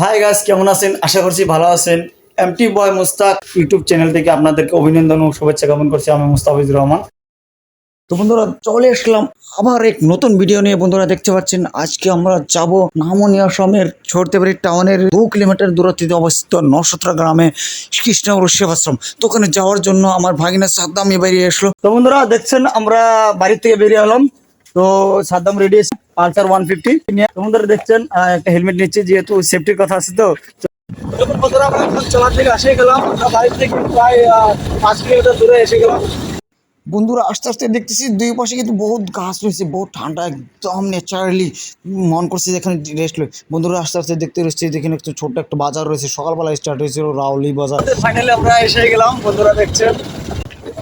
High গাছ কেমন আছেন? আশা করছি ভালো আছেন। M T boy Mustak YouTube channel থেকে আপনাদেরকে অভিনন্দন ও শুভেচ্ছা জ্ঞাপন করছি। আমি মুস্তাফিজুর রহমান। তো বন্ধুরা, চলে আসলাম আবার এক নতুন ভিডিও নিয়ে। বন্ধুরা, দেখতে পাচ্ছেন, আজকে আমরা যাব নামনি আসামের ছোটতেবাড়ি টাউনের দু কিলোমিটার দূরত্বে অবস্থিত নশতরা গ্রামে কৃষ্ণনগর সেবাশ্রম। তো ওখানে যাওয়ার জন্য আমার ভাগিনা সাদ্দাম বেরিয়ে আসলো। তো বন্ধুরা, দেখছেন, আমরা বাড়ি থেকে বেরিয়ে এলাম। তো Saddam ready Pulsar one fifty বন্ধুরা দেখছেন একটা হেলমেট নিচ্ছে, যেহেতু সেফটির কথা আছে তো। যখন বন্ধুরা এখন থেকে এসে গেলাম বাড়ি থেকে প্রায় পাঁচ কিলোমিটার দূরে এসে গেলাম। বন্ধুরা, আস্তে আস্তে দেখতেছি দুই পাশে কিন্তু বহুত গাছ রয়েছে, বহুত ঠান্ডা একদম ন্যাচারালি মন করছে যে এখানে রেস্ট লই। বন্ধুরা, আস্তে আস্তে দেখতে রয়েছে যেখানে একটু ছোট্ট একটা বাজার রয়েছে। সকালবেলা স্টার্ট হয়েছিল রাউলি বাজার। ফাইনালি আমরা এসে গেলাম, বন্ধুরা দেখছেন।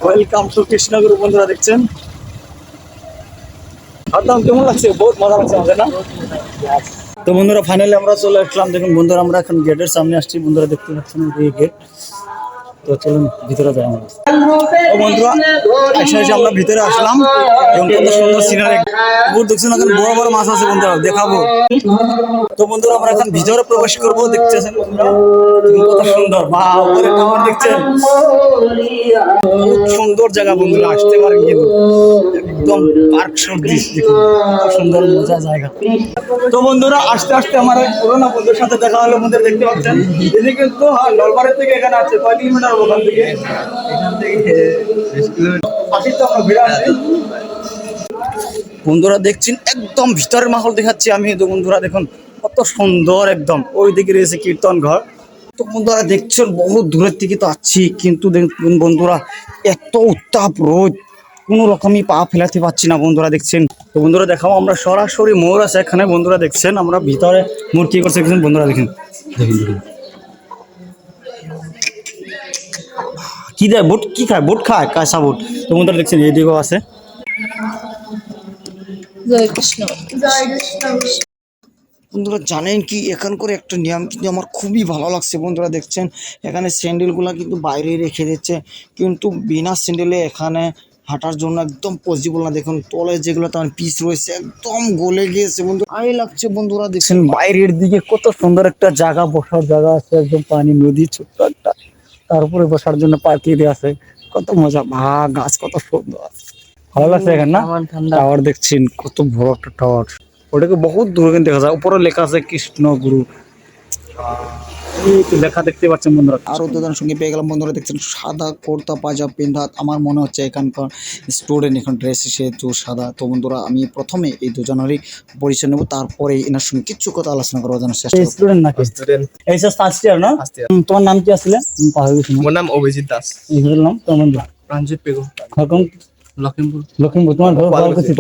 ওয়েলকাম টু কৃষ্ণগুরু বন্ধুরা দেখছেন। কেমন লাগছে? বহুত মজা লাগছে আমাদের, না? তো বন্ধুরা ফাইনালি আমরা চলে আসলাম। দেখুন বন্ধুরা, আমরা এখন গেটের সামনে আসছি। বন্ধুরা দেখতে পাচ্ছেন এই গেট তো চলুন, ভিতরে যাই আমরা। বন্ধুরা, এসে আমরা ভিতরে আসলাম। এবং কত সুন্দর সিনারি। পুকুর দেখছেন এখানে বড় বড় মাছ আছে বন্ধুরা, দেখাবো। তো বন্ধুরা, আমরা এখন ভিতরে প্রবেশ করব, দেখতেছেন কত সুন্দর। বা, উপরে টাওয়ার দেখছেন? খুব সুন্দর জায়গা বন্ধুরা, আসতে পারেন কিন্তু। একদম পার্ক সদৃশ দেখুন। সুন্দর মজা জায়গা। তো বন্ধুরা আস্তে আস্তে আমার এক পুরোনো বন্ধুর সাথে দেখা হলো বন্ধুরা দেখতে পাচ্ছেন। তিনি কিন্তু হ্যাঁ, নলবাড়ি থেকে এখানে আছে কয় কিলোমিটার ওখান থেকে বন্ধুরা দেখছেন একদম ভিতরের মাহল দেখাচ্ছি আমি। তো বন্ধুরা দেখুন কত সুন্দর একদম ওই দিকে রয়েছে কীর্তন ঘর। তো বন্ধুরা দেখছেন বহু দূরের থেকে তো আছি কিন্তু দেখুন বন্ধুরা এত উত্তাপ রোদ কোনো রকমই পা ফেলাতে পারছি না বন্ধুরা দেখছেন। তো বন্ধুরা দেখাবো আমরা সরাসরি মোর আছে এখানে বন্ধুরা দেখছেন আমরা ভিতরে মোর কি করছে দেখছেন বন্ধুরা দেখেন। দেখুন দেখুন। কি দেয় বুট কি খায়? বুট খায় কাঁচা বুট। তো বন্ধুরা দেখছেন এইদিকেও আছে। বন্ধুরা জানেন কি এখানকার একটা নিয়ম কিন্তু আমার খুবই ভালো লাগছে বন্ধুরা দেখছেন। এখানে স্যান্ডেলগুলো কিন্তু বাইরে রেখে দিচ্ছে কিন্তু বিনা স্যান্ডেলে এখানে হাঁটার জন্য একদম পসিবল না। দেখুন তলে যেগুলো তার পিস রয়েছে একদম গলে গিয়েছে বন্ধু। আই লাগছে বন্ধুরা দেখছেন বাইরের দিকে কত সুন্দর একটা জায়গা বসার জায়গা আছে একদম পানি নদী ছোট্ট একটা। তারপরে বসার জন্য পার্কি পার্কিং আছে। কত মজা ভা গাছ কত সুন্দর। ভালো লাগছে এখানে না? ঠান্ডা। টাওয়ার দেখছেন কত বড় একটা টাওয়ার ওটাকে বহুত দূরে কিন্তু দেখা যায়। উপরে লেখা আছে কৃষ্ণ গুরু লেখা দেখতে পাচ্ছেন বন্ধুরা। আরও দুজনের সঙ্গে পেয়ে গেলাম বন্ধুরা দেখছেন সাদা কুর্তা পাজামা পিন্ধা। আমার মনে হচ্ছে এখানকার স্টুডেন্ট এখন ড্রেস সেহেতু সাদা। তো বন্ধুরা আমি প্রথমে এই দুজনেরই পরিচয় নেব তারপরে এনার সঙ্গে কিছু কথা আলোচনা করার জন্য চেষ্টা স্টুডেন্ট নাকি? স্টুডেন্ট এই যে ফার্স্ট ইয়ার না? তোমার নাম কি আসলে? আমি পাহরে গেছি মোৰ নাম অভিজিত দাস। এই হল নাম তোমার বন্ধু প্ৰাঞ্জিত পেগু এখন? লখিমপুৰ লখিমপুৰ তোমাৰ ঘৰ শুৱালকুছি,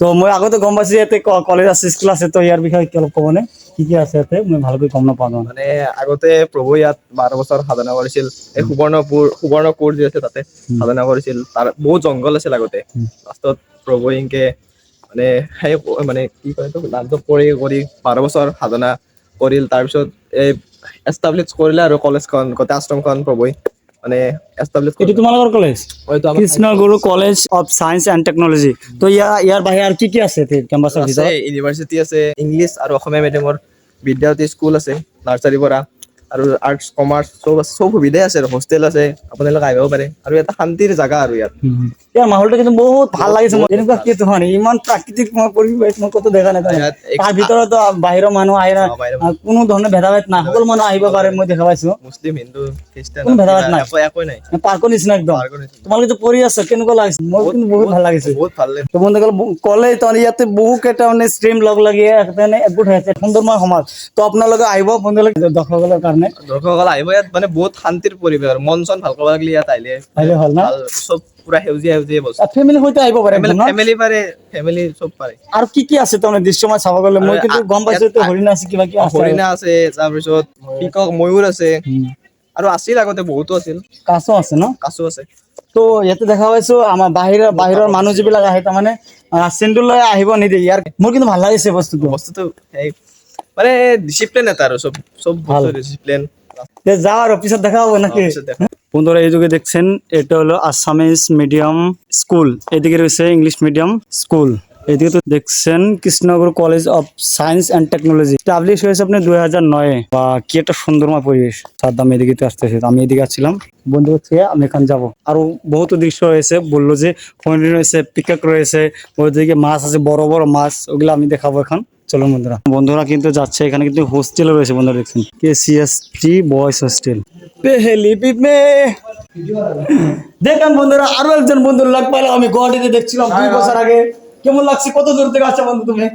তো মই আগতে গম পাইছো ইয়াতে কলেজ আছে স্কুল আছে তো ইয়াৰ বিষয়ে কি অলপ ক'বনে কি কি আছে ইয়াতে মই ভালকৈ গম নাপাওঁ মানে মানে আগতে প্ৰভু ইয়াত বাৰ বছৰ সাধনা কৰিছিল এই সুবৰ্ণপুৰ সুবৰ্ণপুৰ যি আছে তাতে সাধনা কৰিছিল তাৰ বহুত জংঘল আছিল আগতে। লাষ্টত প্ৰভু ইনকে মানে সেই মানে কি কয় এইটো লাষ্টত কৰি কৰি বাৰ বছৰ সাধনা কৰিল তাৰপিছত এই এষ্টাব্লিছ কৰিলে আৰু কলেজখন গোটেই আশ্ৰমখন প্ৰভুই। মানে এষ্টাব্লিছ এইটো তোমালোকৰ college Krishna Guru college of science and technology তো ইয়াৰ ইয়াৰ বাহিৰে আৰু কি কি আছে কেম্পাছৰ আছে ভিতৰত? ইউনিভাৰ্চিটি আছে ইংলিছ আৰু অসমীয়া মিডিয়ামৰ বিদ্যাৰ্থী স্কুল আছে নাৰ্চাৰীৰ পৰা। আৰু আৰ্টছ কমাৰ্চ চব আছে চব সুবিধাই আছে হোষ্টেল আছে আপোনালোকে আহিব পাৰে। আৰু এটা শান্তিৰ জাগা আৰু ইয়াত। ইয়াৰ মাহলটো কিন্তু বহুত ভালো লাগিছে মোৰ। এনেকুৱা কি হয় ইমান প্ৰাকৃতিক মই পৰিৱেশ মই ক'তো দেখা নাই। তাৰ ভিতৰত বাহিৰৰ মানুহ আহে কোনো ধৰণৰ ভেদাভেদ নাই। সকলো মানুহ আহিব পাৰে মই দেখা পাইছো। মুছলিম হিন্দু খ্ৰীষ্টান কোনো ভেদাভেদ নাই। একো একোৱে নাই। পাৰ্কৰ নিচিনা একদম। তোমালোকে পঢ়ি আছা কেনেকুৱা লাগিছে? মোৰ কিন্তু বহুত ভালো লাগিছে। বহুত ভালো লাগে তো বন্ধুসকল ক'লে তাৰমানে ইয়াতে বহু কেইটা মানে ষ্ট্ৰীম লগ লাগি মানে একগোট হৈ আছে সুন্দৰময় সমাজ। তো আপোনালোকে আহিব বন্ধুসকল দৰ্শকসকলৰ কাৰণে। দৰ্শকসকল আহিব ইয়াত মানে বহুত শান্তিৰ পৰিৱেশ আৰু মন চন ভালো কৰিব লাগিলে ইয়াত আহিলে। আহিলে হ'ল না? চব পুৰা সেউজীয়া সেউজীয়া বস্তু। ফেমিলিৰ সৈতে আহিব পাৰে ফেমিলি পাৰে ফেমিলি চব পাৰে। আৰু কি কি আছে তাৰমানে দৃশ্যময় চাব গ'লে? মই কিন্তু গম পাইছো হৰিণা আছে কিবা কিবা আছে। হৰিণা আছে তাৰপিছত পিকক ময়ূৰ আছে। আৰু আছিল আগতে বহুতো আছিল। কাছো আছে ন? কাছো আছে। তো ইয়াতে দেখা পাইছো আমাৰ বাহিৰৰ বাহিৰৰ মানুহ যিবিলাক আহে তাৰমানে চেণ্ডুল আহিব নিদিয়ে। ইয়াৰ মোৰ কিন্তু ভালো লাগিছে বস্তুটো। বস্তুটো মানে ডিচিপ্লিন এটা আৰু চব চব ভালো। বস্তু ডিচিপ্লিন তে যাও আর অফিসে দেখা হবে নাকি বন্ধুরা এই যুগে দেখছেন এটা হলো আসামিস মিডিয়াম স্কুল এদিকে রয়েছে ইংলিশ মিডিয়াম স্কুল এদিকে তো দেখছেন Krishnanagar college of science and technology establish হয়েছে আপনি দুই হাজার নয়ে। বা কি একটা সুন্দরময় পরিবেশ। সাদ্দাম এদিকে তো আসতে আসতেছে আমি এদিকে আসছিলাম। বন্ধু হচ্ছে আমি এখানে যাব। আরও বহুত দৃশ্য রয়েছে বলল যে হরিণ রয়েছে পিকাক রয়েছে ওইদিকে মাছ আছে বড় বড় মাছ ওগুলো আমি দেখাবো এখন। চলো বন্ধুরা। বন্ধুরা কিন্তু যাচ্ছে এখানে কিন্তু হোস্টেল রয়েছে বন্ধুরা দেখছেন। K C S T boys hostel Pehli পিপে। দেখেন বন্ধুরা আরও একজন বন্ধু লাগ পাইলাম আমি গুয়াহাটিতে দেখছিলাম দুই বছর আগে। কেমন লাগছে? কত দূর থেকে আসছে বন্ধু তুমি?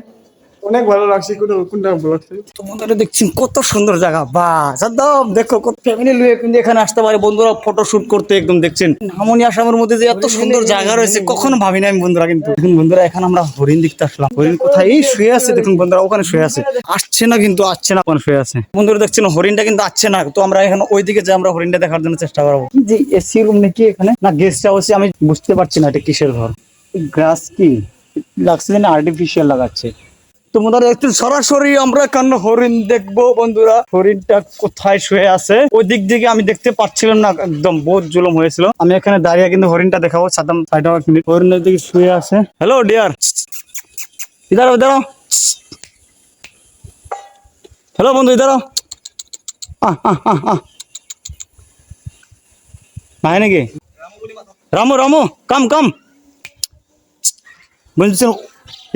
অনেক ভালো লাগছে, কোনটা কোনটা বলতে তো বন্ধুরা দেখছেন কত সুন্দর জায়গা, বা, একদম, দেখো, কত ফ্যামিলি লুয়ে কিন্তু এখানে আসতে পারে। বন্ধুরা ফটো শুট করতে একদম দেখছেন। নামনি আসামের মধ্যে যে এত সুন্দর জায়গা রয়েছে, কখনো ভাবি নাই আমি বন্ধুরা কিন্তু। দেখুন বন্ধুরা, এখন আমরা হরিণ দেখতে আসলাম। হরিণ কোথায়? এই শুয়ে আছে, দেখুন বন্ধুরা, ওখানে শুয়ে আছে। আসছে না কিন্তু, আসছে না, ওখানে শুয়ে আছে। বন্ধুরা দেখছেন, হরিণটা কিন্তু আসছে না। তো আমরা এখন ওইদিকে যে আমরা হরিণটা দেখার জন্য চেষ্টা করব। যে এসি রুম নাকি এখানে? না গেস্ট হাউসে আমি বুঝতে পারছি না এটা কিসের ঘর। গ্রাস কি? লাগছে যেন আর্টিফিশিয়াল লাগাচ্ছে। তো বন্ধুরা একটু সরাসরি আমরা কেন হরিণ দেখব বন্ধুরা? হরিণটা কোথায় শুয়ে আছে? ওই দিক দিকে আমি দেখতে পাচ্ছিলাম না, একদম বহুত জুলুম হয়েছিল। আমি এখানে দাঁড়িয়ে কিন্তু হরিণটা দেখাবো, সাদাম হরিণের দিকে শুয়ে আছে। হ্যালো ডিয়ার হ্যালো বন্ধু, ইধারো আহ আহ আহ আহ। নাকি? রামু রামু, কাম কাম। বলছেন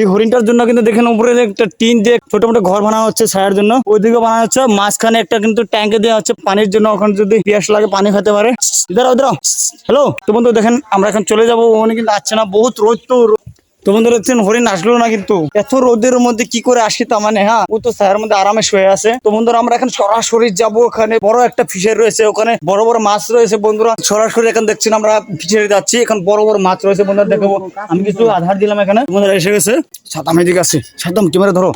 এই হরিণটার জন্য কিন্তু দেখেন উপরে একটা টিন দিয়ে ছোট মোটো ঘর বানানো হচ্ছে ছায়ার জন্য। ওইদিকে বানানো হচ্ছে, মাঝখানে একটা কিন্তু ট্যাঙ্কে দেওয়া হচ্ছে পানির জন্য, ওখানে যদি পিয়াস লাগে পানি খেতে পারে। দাঁড়াও দাঁড়াও। হ্যালো তো বন্ধু, দেখেন আমরা এখন চলে যাব, ওখানে কিন্তু আসছে না, বহুত রোদ তো তো বন্ধু দেখছেন হরিণ আসলো না কিন্তু। এত রোদের মধ্যে কি করে আসি তা মানে হ্যাঁ? ও তো ছায়ার মধ্যে আরামে শুয়ে আছে। তো বন্ধুরা আমরা এখন সরাসরি যাব ওখানে। বড় একটা ফিশারি রয়েছে ওখানে। বড় বড় মাছ রয়েছে বন্ধুরা। সরাসরি এখন দেখছেন আমরা ফিশারি যাচ্ছি। এখন বড় বড় মাছ রয়েছে বন্ধুরা দেখাবো। আমি কিছু আধার দিলাম এখানে। বন্ধুরা এসে গেছে। সাদাম এদিকে আছে সাদাম ক্যামেরা ধরো।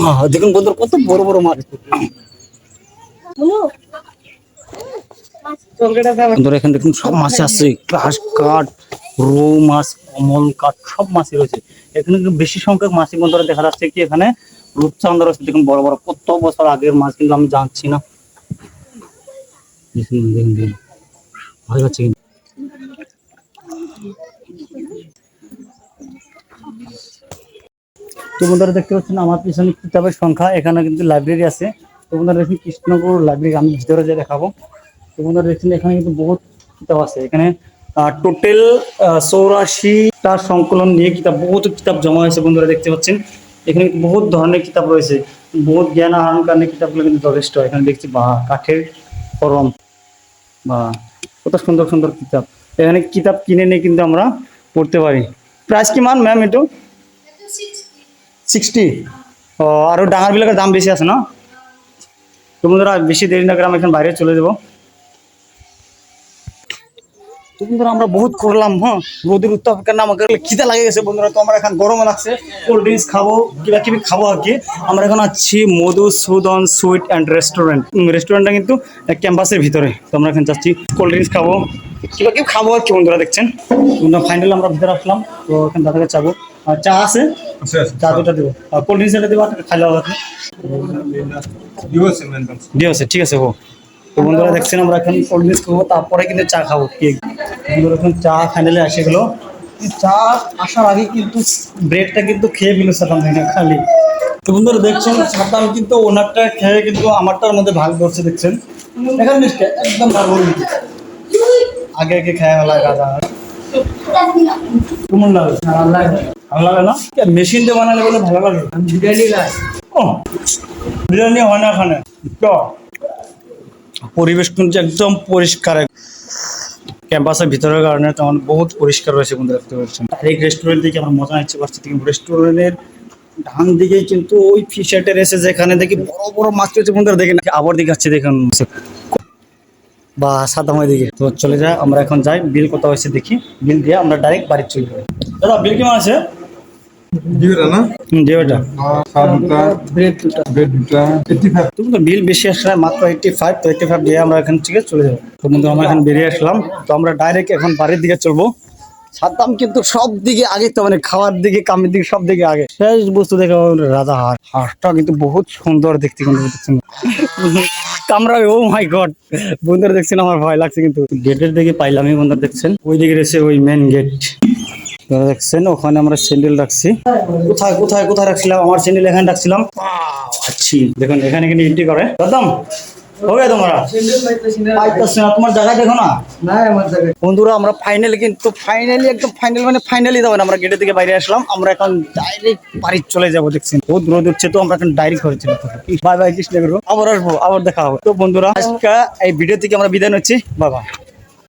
না দেখুন বন্ধুরা কত বড় বড় মাছ। বন্ধুরা এখানে দেখুন সব মাছ আছে গ্লাস কাঠ রৌ মাছ কমল কাঠ সব মাছই রয়েছে। এখানে বেশি সংখ্যক মাছই বন্ধুরা দেখা যাচ্ছে কি এখানে রূপচাঁদা রয়েছে। দেখুন বড় বড় কত বছর আগের মাছ কিন্তু আমি জানছি না। কিন্তু। তো বন্ধুরা দেখতে পাচ্ছেন আমার পিছনে কিতাবের সংখ্যা এখানে কিন্তু লাইব্রেরি আছে। তো বন্ধুরা দেখুন কৃষ্ণপুর লাইব্রেরি আমি ভিতরে যে দেখাবো। তো বন্ধুরা দেখছেন এখানে কিন্তু বহুত কিতাব আছে। এখানে টোটাল চৌরাশিটা সংকলন নিয়ে কিতাব বহুত কিতাব জমা হয়েছে বন্ধুরা দেখতে পাচ্ছেন। এখানে বহুত ধরনের কিতাব রয়েছে। বহুত জ্ঞান আহরণ কারণে কিতাবগুলো কিন্তু যথেষ্ট। এখানে দেখছি বা কাঠের কলম বা কত সুন্দর সুন্দর কিতাব। এখানে কিতাব কিনে নিয়ে কিন্তু আমরা পড়তে পারি। প্রাইস কি মান ম্যাম একটু সিক্সটি ও আরও ডাঙর বিলাকের দাম বেশি আছে না? তো বন্ধুরা, বেশি দেরি না করে আমরা এখন বাইরে চলে যাব। তো বন্ধুরা, আমরা বহুত করলাম হ্যাঁ? রোদের উত্তাপ কারণে আমাকে খিদে লাগে গেছে, বন্ধুরা। তো আমরা এখন গরমও লাগছে কোল্ড ড্রিঙ্কস খাব কিবা কিবি খাব আর কি। আমরা এখন আছি মধুসূদন সুইট অ্যান্ড রেস্টুরেন্ট। রেস্টুরেন্টটা কিন্তু ক্যাম্পাসের ভিতরে। তো আমরা এখন যাচ্ছি কোল্ড ড্রিঙ্কস খাব কিবা কিবি খাব আর কি, বন্ধুরা, দেখছেন। বন্ধুরা ফাইনাল আমরা ভিতরে আসলাম, তো এখন দাদাকে চাবো। চা আছে চা দুটা দেবো। আর কোল্ড ড্রিঙ্কস এটা দেবো খাইলে হবে দিয়ে আছে ঠিক আছে হো। তো বন্ধুরা দেখছেন আমরা এখন কোল্ড ড্রিঙ্কস খাব তারপরে কিন্তু চা খাব কেক বন্ধুরা এখন চা ফাইনালে আসে গেলো। চা আসার আগে কিন্তু ব্রেডটা কিন্তু খেয়ে ফেলো সাদাম ভাই না খালি। তো বন্ধুরা দেখছেন সাদাম কিন্তু ওনারটা খেয়ে কিন্তু আমারটার মধ্যে ভাগ ধরছে দেখছেন। মিষ্টি একদম ভালো আগে আগে খেয়ে লাগে রাজা কেমন লাগে? ভালো লাগে ভালো লাগে না মেশিন দিয়ে বানালে বলে ভালো লাগে? বিরিয়ানি লাগে ও বিরিয়ানি হয় না এখানে। তো পরিবেশ কিন্তু একদম পরিষ্কার। ক্যাম্পাসের ভিতরের কারণে তেমন বহুত পরিষ্কার রয়েছে দেখতে পাচ্ছেন। ডাইরেক্ট রেস্টুরেন্ট থেকে আমরা মজা নিচ্ছে পারছি কিন্তু রেস্টুরেন্টের ডান দিকেই কিন্তু ওই ফিশারটের এসে যেখানে দেখি বড় বড় মাছ রয়েছে বন্ধুরা দেখেন। আবার দিকে আসছে দেখুন। বা সাদামাই দিকে। তো চলে যায় আমরা এখন যাই। বিল কত হয়েছে দেখি। বিল দিয়ে আমরা ডাইরেক্ট বাড়ি চলে যাই দাদা বিল কেমন আছে? তুমি তো বিল বেশি আসলে মাত্র এইটটি ফাইভ তো এইটটি ফাইভ দিয়ে আমরা এখান থেকে চলে যাব। তো বন্ধু আমরা এখন বেরিয়ে আসলাম। তো আমরা ডাইরেক্ট এখন বাড়ির দিকে চলবো। সাদ্দাম কিন্তু সব দিকে আগে তো মানে খাওয়ার দিকে কামের দিকে সব দিকে আগে। শেষ বস্তু দেখে রাজা হাঁস হাঁসটা কিন্তু বহুত সুন্দর দেখতে কিন্তু কামড়াবে ও মাই গড বন্ধুরা দেখছেন, আমার ভয় লাগছে কিন্তু। গেটের দিকে পাইলামই, বন্ধুরা দেখছেন। ওই দিকে রয়েছে ওই মেন গেট দেখছেন, ওখানে আমরা স্যান্ডেল রাখছি। কোথায় কোথায় কোথায় রাখছিলাম? আমার স্যান্ডেল এখানে রাখছিলাম। দেখুন, এখানে কিন্তু এন্ট্রি করে। দাদাম হবে তোমরা? পাইতেছে না তোমার জায়গা দেখো না। বন্ধুরা আমরা ফাইনালি কিন্তু ফাইনালি একদম ফাইনাল মানে ফাইনালি যাব না। আমরা গেটের থেকে বাইরে আসলাম। আমরা এখন ডাইরেক্ট বাড়ি চলে যাব দেখছেন? বহুত রোদ হচ্ছে তো আমরা এখন ডাইরেক্ট ঘরে চলে বাই বাই কৃষ্ণ আবার আসব আবার দেখা হবে। তো বন্ধুরা আজকে এই ভিডিও থেকে আমরা বিদায় নিচ্ছি। বাবা